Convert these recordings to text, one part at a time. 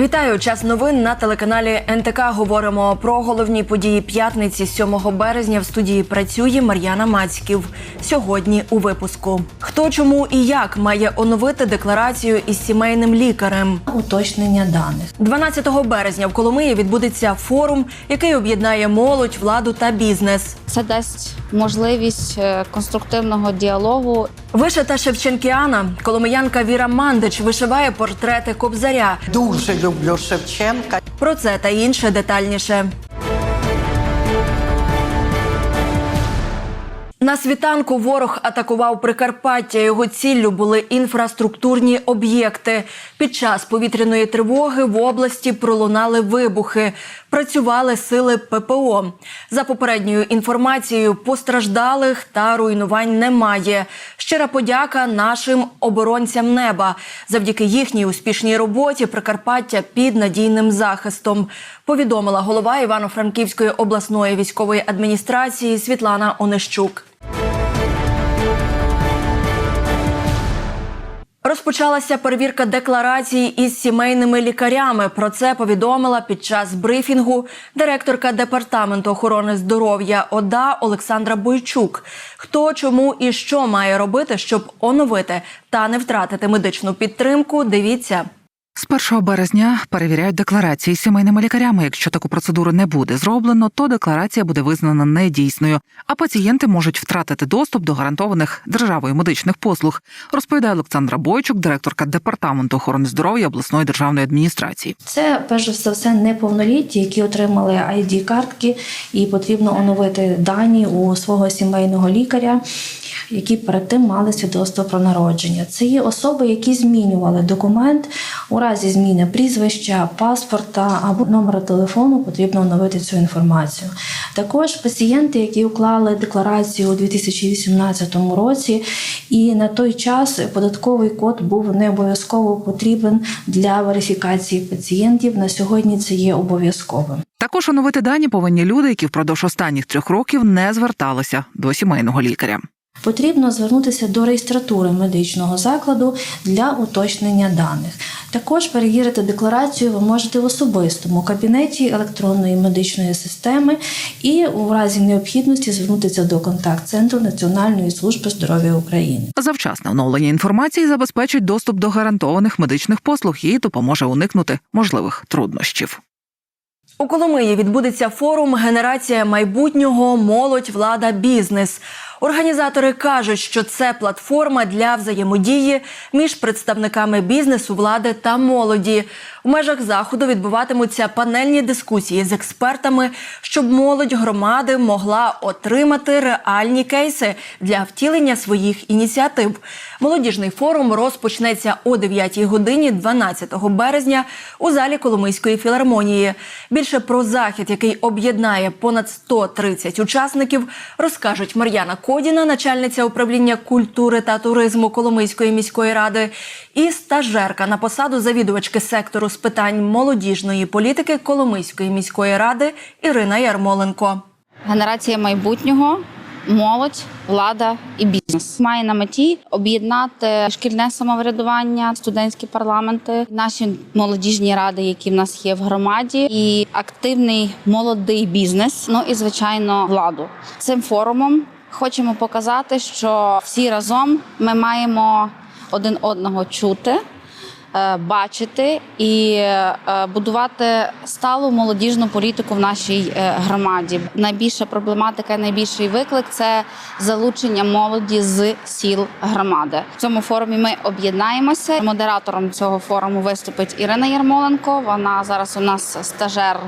Вітаю! Час новин на телеканалі НТК. Говоримо про головні події п'ятниці 7 березня. В студії працює Мар'яна Мацьків. Сьогодні у випуску хто чому і як має оновити декларацію із сімейним лікарем. уточнення даних. 12 березня в Коломиї відбудеться форум, який об'єднає молодь, владу та бізнес. Це дасть можливість е, конструктивного діалогу. Вишита Шевченкіана, коломиянка Віра Мандич вишиває портрети Кобзаря. Дуже люблю Шевченка. Про це та інше детальніше. На світанку ворог атакував Прикарпаття. Його ціллю були інфраструктурні об'єкти. Під час повітряної тривоги в області пролунали вибухи. Працювали сили ППО. За попередньою інформацією, постраждалих та руйнувань немає. Щира подяка нашим оборонцям неба. Завдяки їхній успішній роботі Прикарпаття під надійним захистом. Повідомила голова Івано-Франківської обласної військової адміністрації Світлана Онищук. Розпочалася перевірка декларацій із сімейними лікарями. Про це повідомила під час брифінгу директорка департаменту охорони здоров'я ОДА Олександра Бойчук. Хто, чому і що має робити, щоб оновити та не втратити медичну підтримку? Дивіться. З 1 березня перевіряють декларації сімейними лікарями. Якщо таку процедуру не буде зроблено, то декларація буде визнана недійсною, а пацієнти можуть втратити доступ до гарантованих державою медичних послуг. Розповідає Олександра Бойчук, директорка департаменту охорони здоров'я обласної державної адміністрації. Це перш за все неповнолітні, які отримали id картки і потрібно оновити дані у свого сімейного лікаря. Які перед тим мали свідоцтво про народження. Це є особи, які змінювали документ у разі зміни прізвища, паспорта або номера телефону, потрібно оновити цю інформацію. Також пацієнти, які уклали декларацію у 2018 році, і на той час податковий код був не обов'язково потрібен для верифікації пацієнтів. На сьогодні це є обов'язковим. Також оновити дані повинні люди, які впродовж останніх трьох років не зверталися до сімейного лікаря. Потрібно звернутися до реєстратури медичного закладу для уточнення даних. Також перевірити декларацію ви можете в особистому кабінеті електронної медичної системи і у разі необхідності звернутися до контакт-центру Національної служби здоров'я України. Завчасне оновлення інформації забезпечить доступ до гарантованих медичних послуг і допоможе уникнути можливих труднощів. У Коломиї відбудеться форум Генерація майбутнього, молодь, влада, бізнес. Організатори кажуть, що це платформа для взаємодії між представниками бізнесу, влади та молоді. У межах заходу відбуватимуться панельні дискусії з експертами, щоб молодь громади могла отримати реальні кейси для втілення своїх ініціатив. Молодіжний форум розпочнеться о 9 годині 12 березня у залі Коломийської філармонії. Більше про захід, який об'єднає понад 130 учасників, розкажуть Мар'яна Кодіна, начальниця управління культури та туризму Коломийської міської ради, і стажерка на посаду завідувачки сектору з питань молодіжної політики Коломийської міської ради Ірина Ярмоленко. Генерація майбутнього, молодь, влада і бізнес має на меті об'єднати шкільне самоврядування, студентські парламенти, наші молодіжні ради, які в нас є в громаді, і активний молодий бізнес. Ну і звичайно, владу цим форумом. Хочемо показати, що всі разом ми маємо один одного чути, бачити і е, будувати сталу молодіжну політику в нашій е, громаді. Найбільша проблематика, найбільший виклик це залучення молоді з сіл громади. В цьому форумі ми об'єднаємося. Модератором цього форуму виступить Ірина Ярмоленко. Вона зараз у нас стажер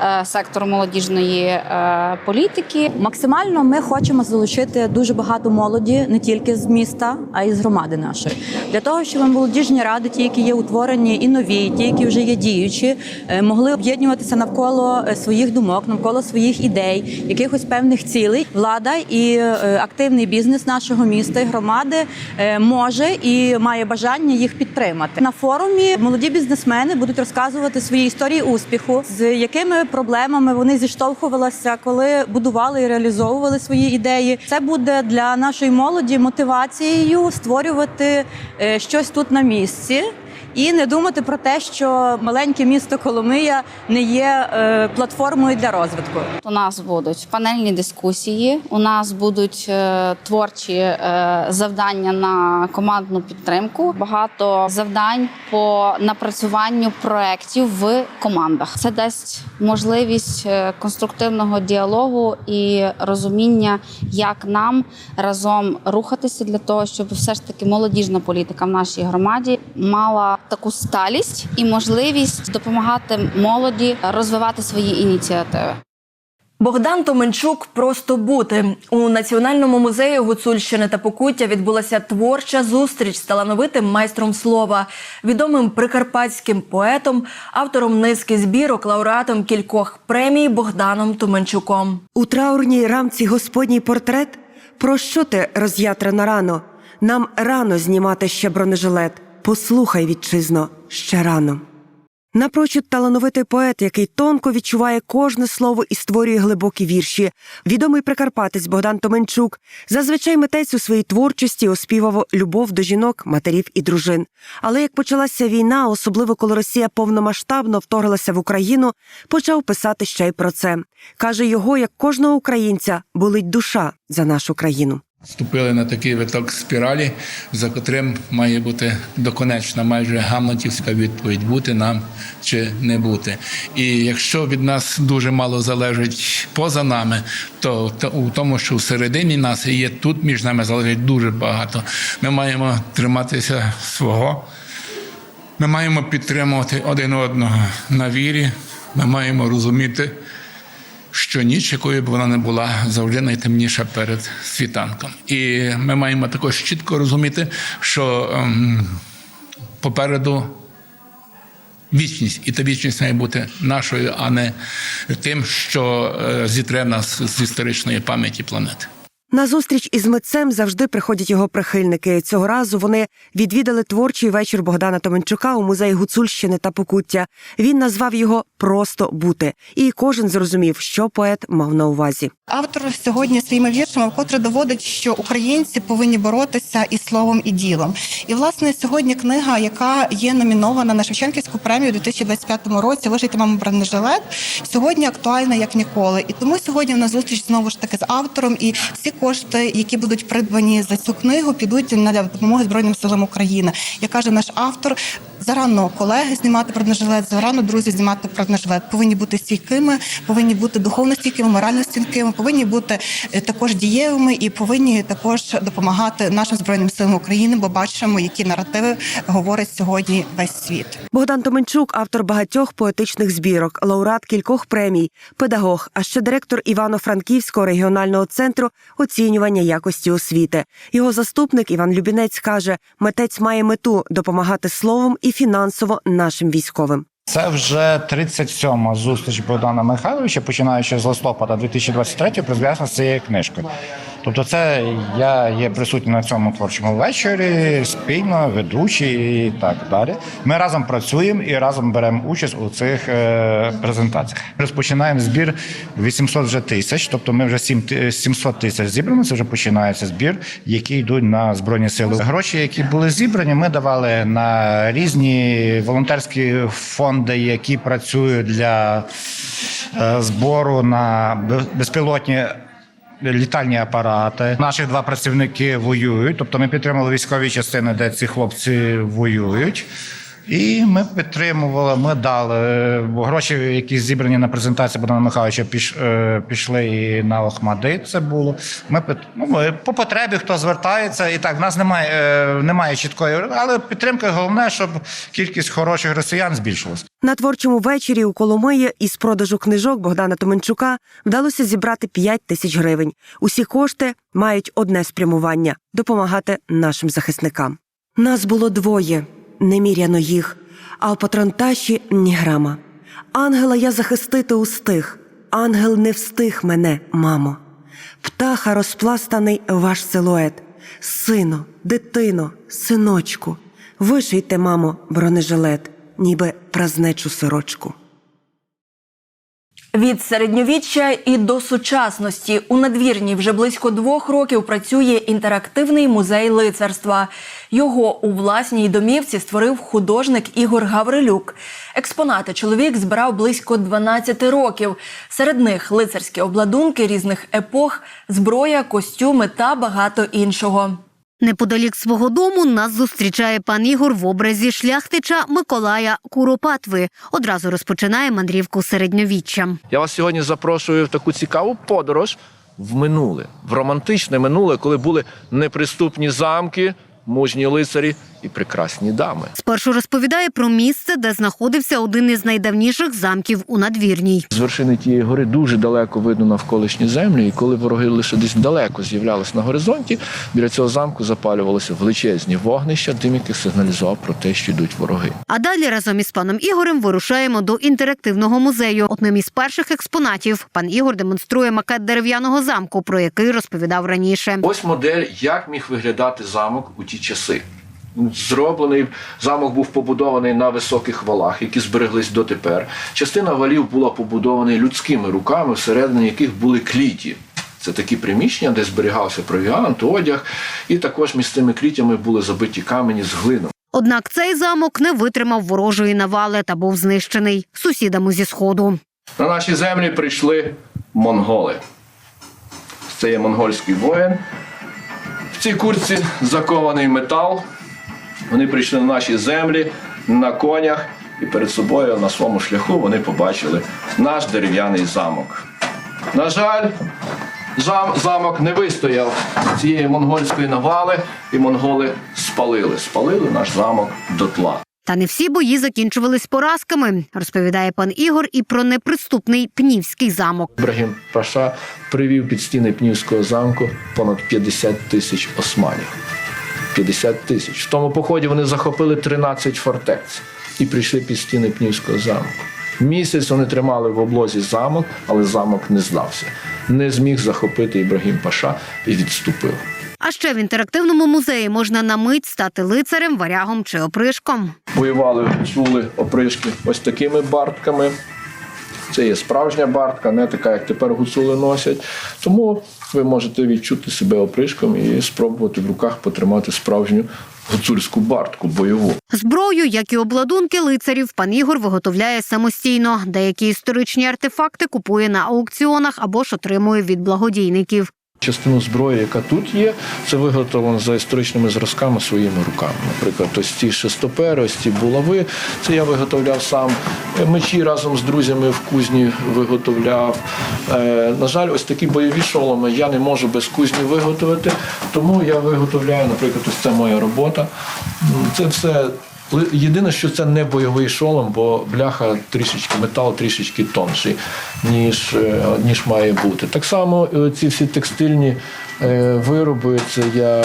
е, сектору молодіжної е, політики. Максимально ми хочемо залучити дуже багато молоді не тільки з міста, а й з громади нашої, для того, щоб молодіжні ради, ті, які є утворені, і нові, і ті, які вже є діючі, е, могли об'єднуватися навколо е, своїх думок, навколо своїх ідей, якихось певних цілей. Влада і е, активний бізнес нашого міста і громади може і має бажання їх підтримати. На форумі молоді бізнесмени будуть розказувати свої історії успіху, з якими проблемами вони зіштовхувалися, коли будували і реалізовували свої ідеї. Це буде для нашої молоді мотивацією створювати щось тут на місці. І не думати про те, що маленьке місто Коломия не є е, платформою для розвитку. У нас будуть панельні дискусії. У нас будуть е, творчі е, завдання на командну підтримку. Багато завдань по напрацюванню проєктів в командах. Це дасть можливість конструктивного діалогу і розуміння, як нам разом рухатися для того, щоб все ж таки молодіжна політика в нашій громаді мала таку сталість і можливість допомагати молоді розвивати свої ініціативи. Богдан Томенчук просто бути у національному музеї Гуцульщини та Покуття відбулася творча зустріч з талановитим майстром слова, відомим прикарпатським поетом, автором низки збірок, лауреатом кількох премій Богданом Томенчуком. У траурній рамці Господній портрет. Про що ти роз'ятрена рано? Нам рано знімати ще бронежилет. Послухай, вітчизно, ще рано. Напрочуд талановитий поет, який тонко відчуває кожне слово і створює глибокі вірші. Відомий прикарпатець Богдан Томенчук. Зазвичай митець у своїй творчості оспівав любов до жінок, матерів і дружин. Але як почалася війна, особливо коли Росія повномасштабно вторглася в Україну, почав писати ще й про це. Каже його, як кожного українця, болить душа за нашу країну. Ступили на такий виток спіралі, за котрим має бути доконечна, майже гамлетівська відповідь бути нам чи не бути. І якщо від нас дуже мало залежить поза нами, то у тому, що всередині нас і є тут між нами залежить дуже багато. Ми маємо триматися свого. Ми маємо підтримувати один одного на вірі. Ми маємо розуміти, що ніч, якою б вона не була, завжди найтемніша перед світанком. І ми маємо також чітко розуміти, що ем, попереду вічність, і та вічність має бути нашою, а не тим, що е, зітре нас з історичної пам'яті планети. На зустріч із митцем завжди приходять його прихильники. Цього разу вони відвідали творчий вечір Богдана Томенчука у музеї Гуцульщини та Покуття. Він назвав його Просто бути, і кожен зрозумів, що поет мав на увазі. Автор сьогодні своїми віршами вкотре доводить, що українці повинні боротися і словом, і ділом. І власне сьогодні книга, яка є номінована на Шевченківську премію у 2025 році, вишити маму бронежилет, сьогодні актуальна як ніколи. І тому сьогодні в нас зустріч знову ж таки з автором. І всі кошти, які будуть придбані за цю книгу, підуть на допомогу Збройним силам України. Як каже наш автор, зарано колеги знімати бронежилет, зарано друзі знімати бронежилет. Повинні бути стійкими, повинні бути духовно стійкими, морально стійкими, повинні бути е, також дієвими і повинні також допомагати нашим збройним силам України, бо бачимо, які наративи говорить сьогодні весь світ. Богдан Томенчук, автор багатьох поетичних збірок, лауреат кількох премій, педагог, а ще директор Івано-Франківського регіонального центру оцінювання якості освіти. Його заступник Іван Любінець каже: митець має мету допомагати словом і фінансово нашим військовим. Це вже 37-ма зустріч Богдана Михайловича, починаючи з листопада 2023 призв'язана з цією книжкою. Тобто, це я є присутній на цьому творчому вечорі, спільно, ведучий і так далі. Ми разом працюємо і разом беремо участь у цих е, презентаціях. Розпочинаємо збір 800 вже тисяч, тобто ми вже 7 ти- 700 тисяч зібрано. Це вже починається збір, які йдуть на збройні сили. Гроші, які були зібрані, ми давали на різні волонтерські фонди, які працюють для е, збору на безпілотні. Літальні апарати. Наші два працівники воюють. Тобто ми підтримали військові частини, де ці хлопці воюють. І ми підтримували, ми дали е, гроші, які зібрані на презентацію Богдана Михайловича, піш, е, пішли і на Охмади. Це було. Ми ну, по потребі, хто звертається, і так в нас немає, е, немає чіткої, але підтримка головне, щоб кількість хороших росіян збільшилась. На творчому вечорі у Коломиї із продажу книжок Богдана Томенчука вдалося зібрати 5 тисяч гривень. Усі кошти мають одне спрямування допомагати нашим захисникам. Нас було двоє, неміряно їх, а у патронташі ні грама. Ангела я захистити устиг, ангел не встиг мене, мамо. Птаха розпластаний ваш силует. Сино, дитино, синочку, вишийте, мамо, бронежилет, ніби празнечу сорочку. Від середньовіччя і до сучасності у надвірній вже близько двох років працює інтерактивний музей лицарства. Його у власній домівці створив художник Ігор Гаврилюк. Експонати чоловік збирав близько 12 років. Серед них лицарські обладунки різних епох, зброя, костюми та багато іншого. Неподалік свого дому нас зустрічає пан Ігор в образі шляхтича Миколая Куропатви. Одразу розпочинає мандрівку середньовіччя. Я вас сьогодні запрошую в таку цікаву подорож в минуле, в романтичне минуле, коли були неприступні замки, мужні лицарі і прекрасні дами. Спершу розповідає про місце, де знаходився один із найдавніших замків у надвірній. З вершини тієї гори дуже далеко видно навколишні землі, і коли вороги лише десь далеко з'являлися на горизонті, біля цього замку запалювалися величезні вогнища, дим яких сигналізував про те, що йдуть вороги. А далі разом із паном Ігорем вирушаємо до інтерактивного музею. Одним із перших експонатів пан Ігор демонструє макет дерев'яного замку, про який розповідав раніше. Ось модель, як міг виглядати замок у ті часи. Зроблений замок був побудований на високих валах, які збереглись дотепер. Частина валів була побудована людськими руками, всередині яких були кліті. Це такі приміщення, де зберігався провіант, одяг, і також між цими клітями були забиті камені з глином. Однак цей замок не витримав ворожої навали та був знищений сусідами зі сходу. На наші землі прийшли монголи. Це є монгольський воїн. В цій курці закований метал. Вони прийшли на наші землі на конях, і перед собою на своєму шляху вони побачили наш дерев'яний замок. На жаль, замок не вистояв цієї монгольської навали, і монголи спалили. Спалили наш замок дотла. Та не всі бої закінчувались поразками, розповідає пан Ігор і про неприступний пнівський замок. Ібрагім Паша привів під стіни Пнівського замку понад 50 тисяч османів. 50 тисяч. В тому поході вони захопили 13 фортець і прийшли під стіни Пнівського замку. Місяць вони тримали в облозі замок, але замок не здався. Не зміг захопити Ібрагім Паша і відступив. А ще в інтерактивному музеї можна на мить стати лицарем, варягом чи опришком. Воювали чули опришки ось такими бартками. Це є справжня бартка, не така, як тепер гуцули носять. Тому ви можете відчути себе опришком і спробувати в руках потримати справжню гуцульську бартку бойову. Зброю, як і обладунки лицарів, пан Ігор виготовляє самостійно. Деякі історичні артефакти купує на аукціонах або ж отримує від благодійників. Частину зброї, яка тут є, це виготовлено за історичними зразками своїми руками. Наприклад, ось ці шестопери, ось ці булави. Це я виготовляв сам. Мечі разом з друзями в кузні виготовляв. Е, на жаль, ось такі бойові шоломи я не можу без кузні виготовити. Тому я виготовляю, наприклад, ось це моя робота. Це все. Єдине, що це не бойовий шолом, бо бляха трішечки метал трішечки тонший, ніж, е, ніж має бути. Так само е, ці всі текстильні вироби, це я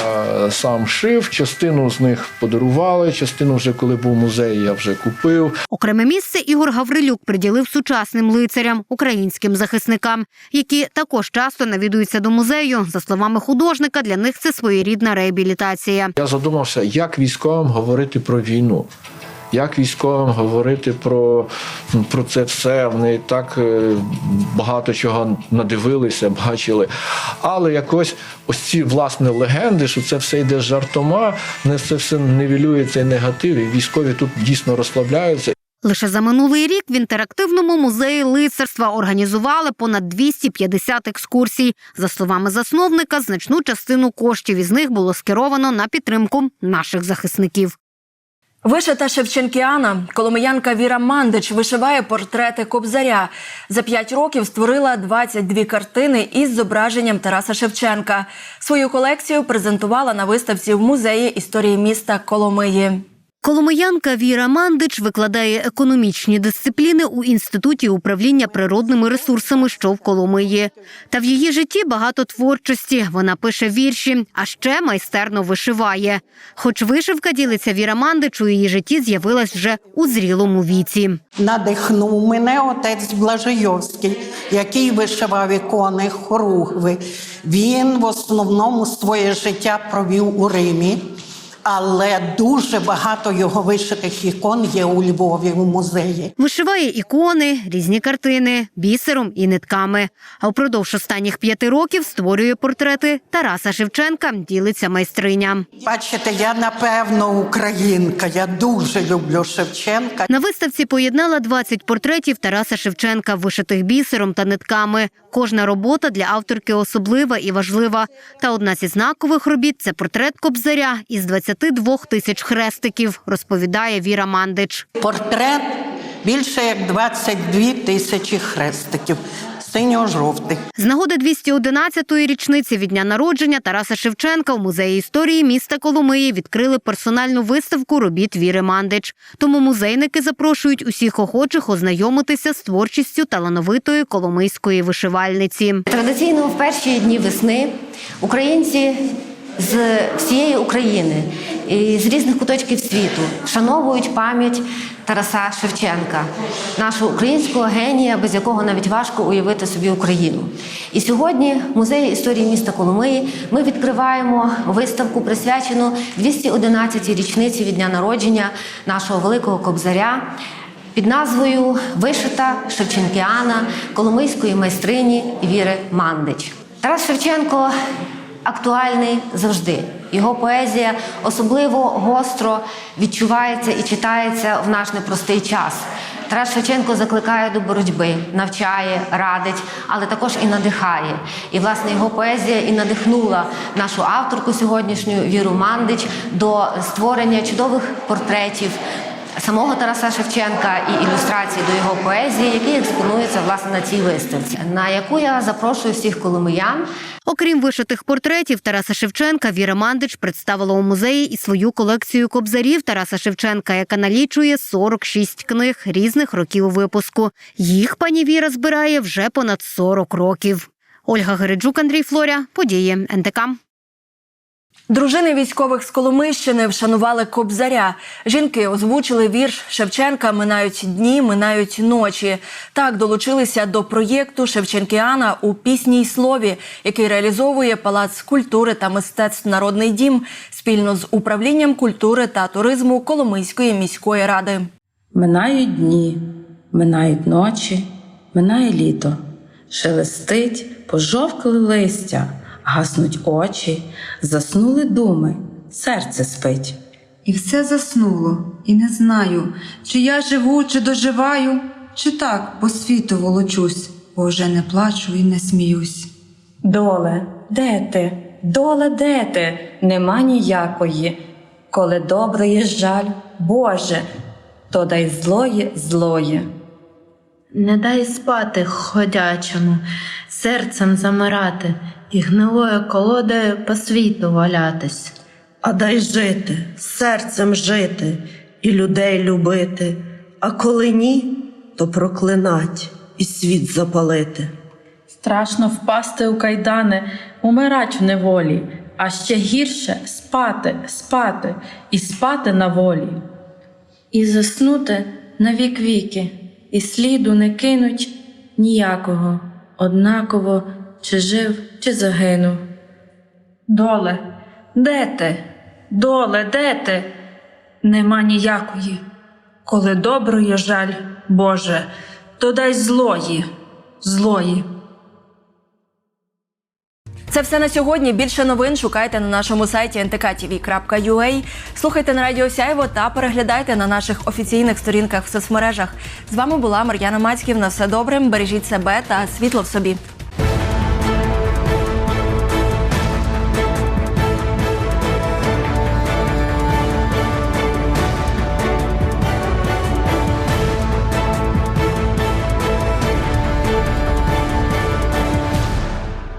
сам шив, частину з них подарували, частину вже коли був музей, я вже купив. Окреме місце Ігор Гаврилюк приділив сучасним лицарям, українським захисникам, які також часто навідуються до музею. За словами художника, для них це своєрідна реабілітація. Я задумався, як військовим говорити про війну. Як військовим говорити про, про це все? Вони так е, багато чого надивилися, бачили. Але якось ось ці власне легенди, що це все йде жартома, не це все нивелює цей негатив, і військові тут дійсно розслабляються. Лише за минулий рік в інтерактивному музеї лицарства організували понад 250 екскурсій. За словами засновника, значну частину коштів із них було скеровано на підтримку наших захисників. Вишита Шевченкіана, коломиянка Віра Мандич вишиває портрети Кобзаря. За п'ять років створила 22 картини із зображенням Тараса Шевченка. Свою колекцію презентувала на виставці в музеї історії міста Коломиї. Коломиянка Віра Мандич викладає економічні дисципліни у інституті управління природними ресурсами, що в Коломиї. Та в її житті багато творчості. Вона пише вірші, а ще майстерно вишиває. Хоч вишивка ділиться Віра Мандич у її житті з'явилась вже у зрілому віці. Надихнув мене отець Блажайовський, який вишивав ікони хоругви. Він в основному своє життя провів у Римі. Але дуже багато його вишитих ікон є у Львові у музеї. Вишиває ікони, різні картини, бісером і нитками. А впродовж останніх п'яти років створює портрети Тараса Шевченка. Ділиться майстриня. Бачите, я напевно українка. Я дуже люблю Шевченка. На виставці поєднала 20 портретів Тараса Шевченка, вишитих бісером та нитками. Кожна робота для авторки особлива і важлива. Та одна зі знакових робіт це портрет Кобзаря із 22 тисяч хрестиків, розповідає Віра Мандич. Портрет більше як 22 тисячі хрестиків, синьо-жовтих. З нагоди 211-ї річниці від дня народження Тараса Шевченка у музеї історії міста Коломиї відкрили персональну виставку робіт Віри Мандич. Тому музейники запрошують усіх охочих ознайомитися з творчістю талановитої коломийської вишивальниці. Традиційно в перші дні весни українці з всієї України і з різних куточків світу вшановують пам'ять Тараса Шевченка, нашого українського генія, без якого навіть важко уявити собі Україну. І сьогодні в музеї історії міста Коломиї ми відкриваємо виставку, присвячену 211-й річниці від дня народження нашого великого кобзаря під назвою Вишита Шевченкіана Коломийської майстрині Віри Мандич. Тарас Шевченко актуальний завжди. Його поезія особливо гостро відчувається і читається в наш непростий час. Тарас Шевченко закликає до боротьби, навчає, радить, але також і надихає. І власне його поезія і надихнула нашу авторку сьогоднішню Віру Мандич до створення чудових портретів самого Тараса Шевченка і ілюстрації до його поезії, які експонуються власне на цій виставці, на яку я запрошую всіх коломиян. Окрім вишитих портретів Тараса Шевченка, Віра Мандич представила у музеї і свою колекцію кобзарів Тараса Шевченка, яка налічує 46 книг різних років випуску. Їх пані Віра збирає вже понад 40 років. Ольга Гереджук, Андрій Флоря, події НТК. Дружини військових з Коломийщини вшанували Кобзаря. Жінки озвучили вірш Шевченка Минають дні, минають ночі. Так долучилися до проєкту Шевченкіана у пісні й слові, який реалізовує Палац культури та мистецтв Народний дім спільно з управлінням культури та туризму Коломийської міської ради. Минають дні, минають ночі, минає літо, шелестить, пожовкли листя, гаснуть очі, заснули думи, серце спить. І все заснуло, і не знаю, чи я живу, чи доживаю, чи так по світу волочусь, бо вже не плачу і не сміюсь. Доле, де ти? Доле, де ти? Нема ніякої. Коли доброї жаль, Боже, то дай злої злоє. Не дай спати ходячому, серцем замирати і гнилою колодою по світу валятись. А дай жити, серцем жити і людей любити, а коли ні, то проклинать і світ запалити. Страшно впасти у кайдани, умирать в неволі, а ще гірше спати, спати і спати на волі. І заснути на вік віки, і сліду не кинуть ніякого, однаково чи жив, чи загинув. Доле, де ти? Доле, де ти? Нема ніякої. Коли доброї жаль, Боже, то дай злої, злої. Це все на сьогодні. Більше новин шукайте на нашому сайті ntktv.ua. Слухайте на Радіо Сяйво та переглядайте на наших офіційних сторінках в соцмережах. З вами була Мар'яна Мацьків. На все добре. Бережіть себе та світло в собі.